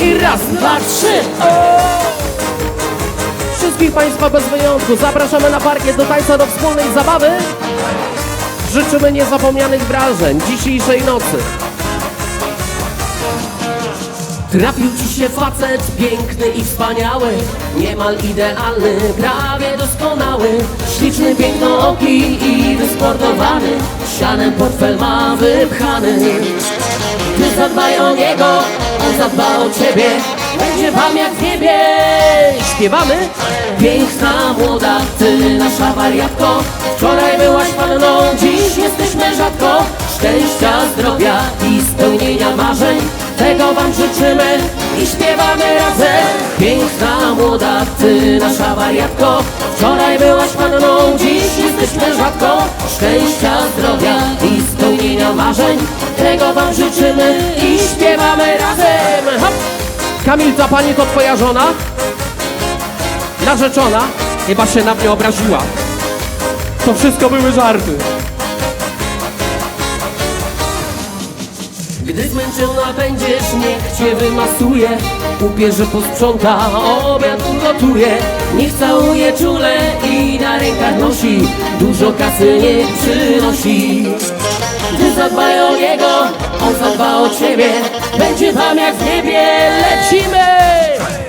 I raz, dwa, trzy. Wszystkich Państwa bez wyjątku zapraszamy na parkiet do tańca do wspólnej zabawy. Życzymy niezapomnianych wrażeń dzisiejszej nocy. Trafił ci się facet piękny i wspaniały Niemal idealny, prawie doskonały Śliczny, pięknooki i wysportowany Sianem portfel ma wypchany Ty zadbaj o niego, on zadba o ciebie. Będzie wam jak w niebie. Śpiewamy? Piękna, młoda, ty nasza wariatko. Wczoraj byłaś panną, dziś jesteśmy rzadko. Szczęścia, zdrowia i spełnienia marzeń. Tego wam życzymy i śpiewamy razem. Piękna, młoda, ty nasza wariatko. Wczoraj byłaś panną, dziś jesteśmy rzadko. Szczęścia, zdrowia i spełnienia marzeń. Tego wam życzymy i! Kamil, ta pani to twoja żona? Narzeczona? Chyba się na mnie obraziła. To wszystko były żarty. Gdy zmęczona będziesz, niech cię wymasuje Upierze posprząta, obiad ugotuje Niech całuje czule i na rękach nosi Dużo kasy niech przynosi Ty zadbaj o niego, on zadba o ciebie Będzie wam jak w niebie, lecimy!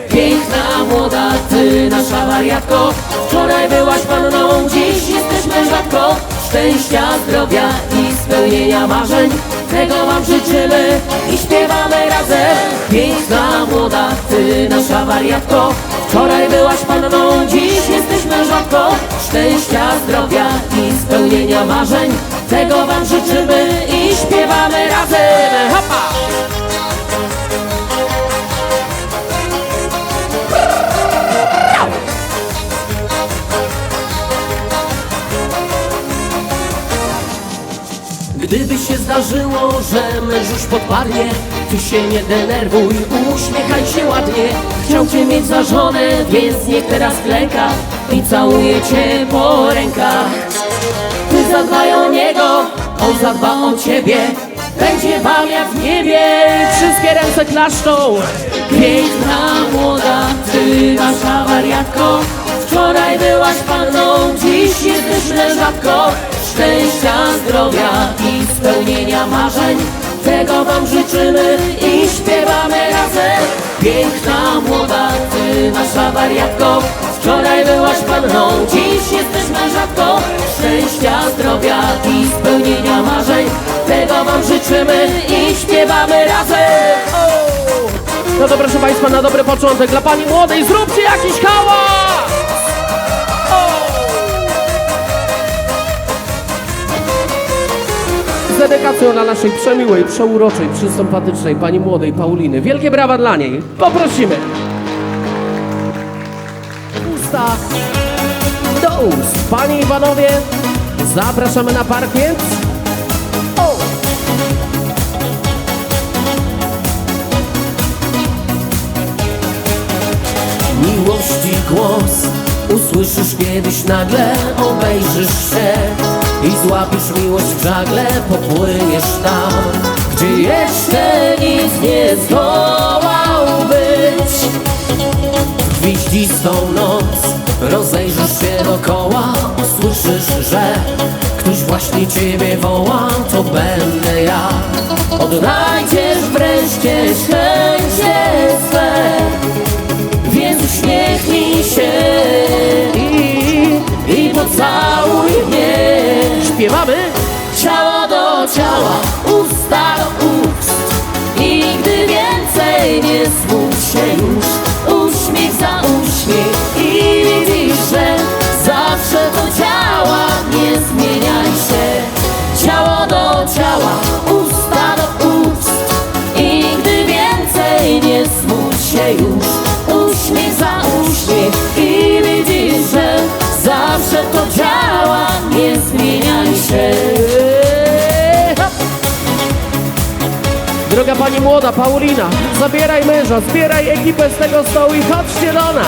Piękna, młoda, ty nasza wariatko. Wczoraj byłaś panną, dziś jesteśmy rzadko. Szczęścia, zdrowia i spełnienia marzeń. Tego wam życzymy i śpiewamy razem. Piękna, młoda, ty nasza wariatko. Wczoraj byłaś panną, dziś jesteśmy rzadko. Szczęścia, zdrowia i spełnienia marzeń. Tego wam życzymy i śpiewamy razem. Hopa! Zdarzyło, że męż już podparnie Ty się nie denerwuj, uśmiechaj się ładnie. Chciał cię mieć za żonę, więc niech teraz klęka I całuje cię po rękach. Ty zadbaj o niego, on zadba o ciebie. Będzie wam jak w niebie. Wszystkie ręce klaszczą. Piękna, młoda, ty nasza wariatko. Wczoraj byłaś panną, dziś jesteśmy rzadko Szczęścia, zdrowia i spełnienia marzeń. Tego wam życzymy i śpiewamy razem. Piękna, młoda, ty nasza wariatko. Wczoraj byłaś panną, dziś jesteśmy rzadko Szczęścia, zdrowia i spełnienia marzeń. Tego wam życzymy i śpiewamy razem. No to proszę Państwa, na dobry początek. Dla Pani młodej zróbcie jakiś hałas! Z dedykacją dla naszej przemiłej, przeuroczej, przysympatycznej Pani młodej Pauliny. Wielkie brawa dla niej. Poprosimy. Usta do ust. Panie i Panowie, zapraszamy na parkiet. O! Miłości głos Usłyszysz kiedyś nagle Obejrzysz się I złapisz miłość w żagle Popłyniesz tam Gdzie jeszcze nic nie zdołał być gwiździstą noc Rozejrzysz się dokoła Usłyszysz, że Ktoś właśnie ciebie woła To będę ja. Odnajdziesz wreszcie szczęście smuć Droga pani młoda, Paulina Zabieraj męża, zbieraj ekipę z tego stołu i chodźcie do nas.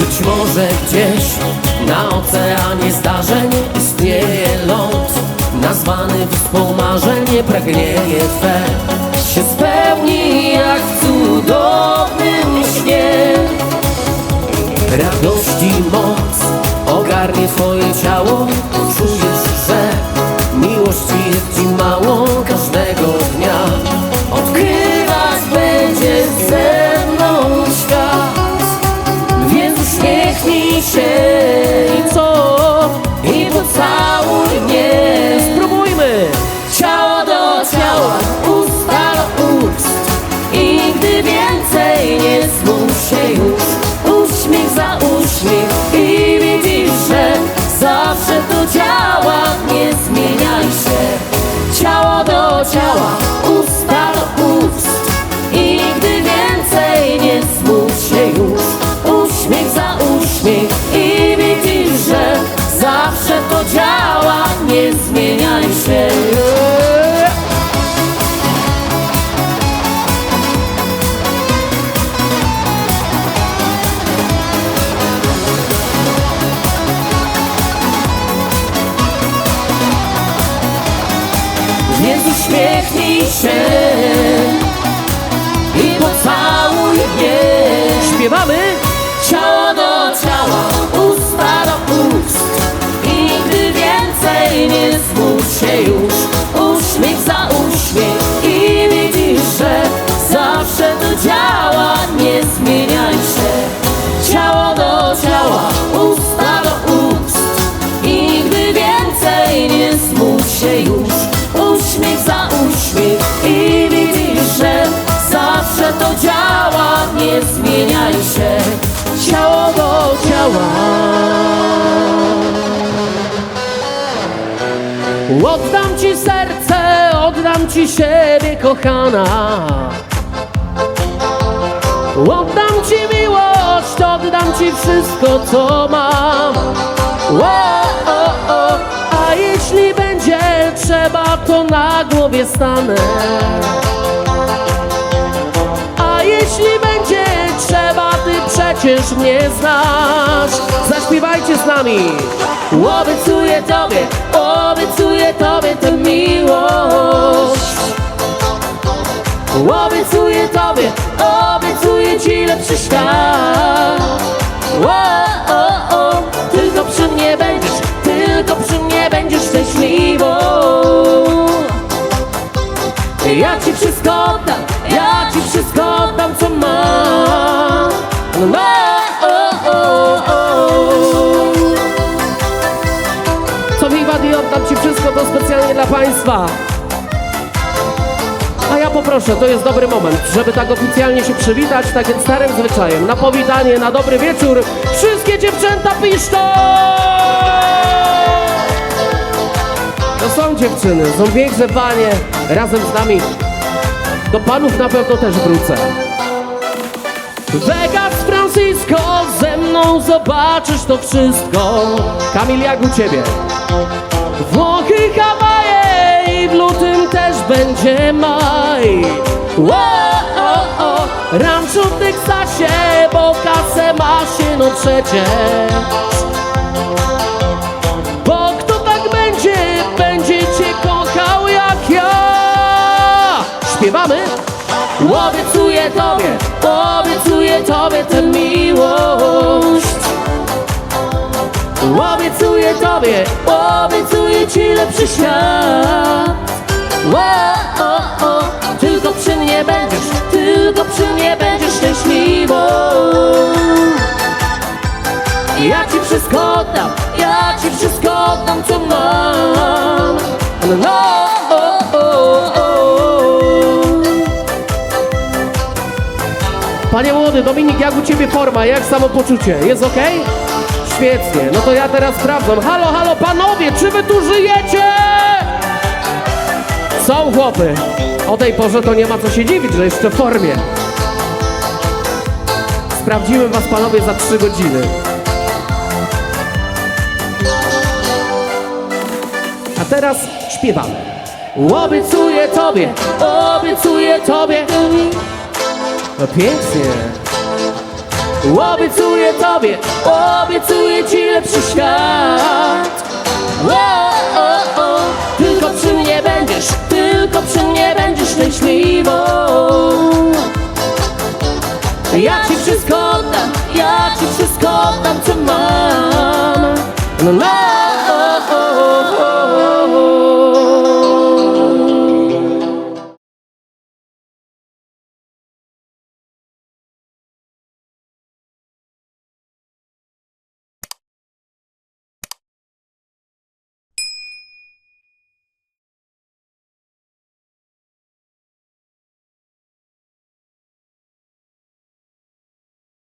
Być może gdzieś na oceanie zdarzeń istnieje ląd bo marzenie pragnienie Twe się spełni jak Nie zmieniaj się. Więc uśmiechnij się się już. Uśmiech za uśmiech i widzisz, że zawsze to działa, nie zmieniaj się. Ciało do ciała, usta do ust. I nigdy więcej nie smuć się już. Uśmiech za uśmiech i widzisz, że zawsze to działa. Nie zmieniaj się, ciało do ciała Oddam ci serce, oddam ci siebie kochana. Oddam ci miłość, oddam ci wszystko co mam. O, o, o. A jeśli będzie trzeba, to na głowie stanę przecież mnie znasz. Zaśpiewajcie z nami. Obiecuję tobie, obiecuję tobie tę miłość. Obiecuję tobie, obiecuję ci lepszy świat Oddam ci wszystko, to specjalnie dla Państwa a ja poproszę, to jest dobry moment, żeby tak oficjalnie się przywitać, takim starym zwyczajem. Na powitanie, na dobry wieczór. Wszystkie dziewczęta piszczą! To są dziewczyny, są piękne panie, razem z nami. Do panów na pewno też wrócę. Vegas, Francisco, ze mną zobaczysz to wszystko. Kamil, jak u ciebie? Włochy, Hawaje i w lutym też będzie maj. O, o, o, rancho w Teksasie, bo kasę ma się no przecież. Bo kto tak będzie, będzie cię kochał jak ja. Śpiewamy? Obiecuję tobie, obiecuję tobie tę miłość. Obiecuję tobie, obiecuję ci lepszy świat o, o, o, Tylko przy mnie będziesz, tylko przy mnie będziesz szczęśliwą Ja ci wszystko oddam, ja ci wszystko oddam co mam No. Panie młody, Dominik, jak u ciebie forma, jak samopoczucie? Jest ok? Świetnie, no to ja teraz sprawdzam. Halo, halo, panowie, czy wy tu żyjecie? Są chłopy. O tej porze to nie ma co się dziwić, że jeszcze w formie. Sprawdzimy was, panowie, za trzy godziny. A teraz śpiewamy. Obiecuję tobie, obiecuję tobie. No pięknie. Obiecuję tobie, obiecuję ci lepszy świat o, o, o. Tylko przy mnie będziesz, tylko przy mnie będziesz szczęśliwą Ja ci wszystko oddam, ja ci wszystko oddam, co mam no, no.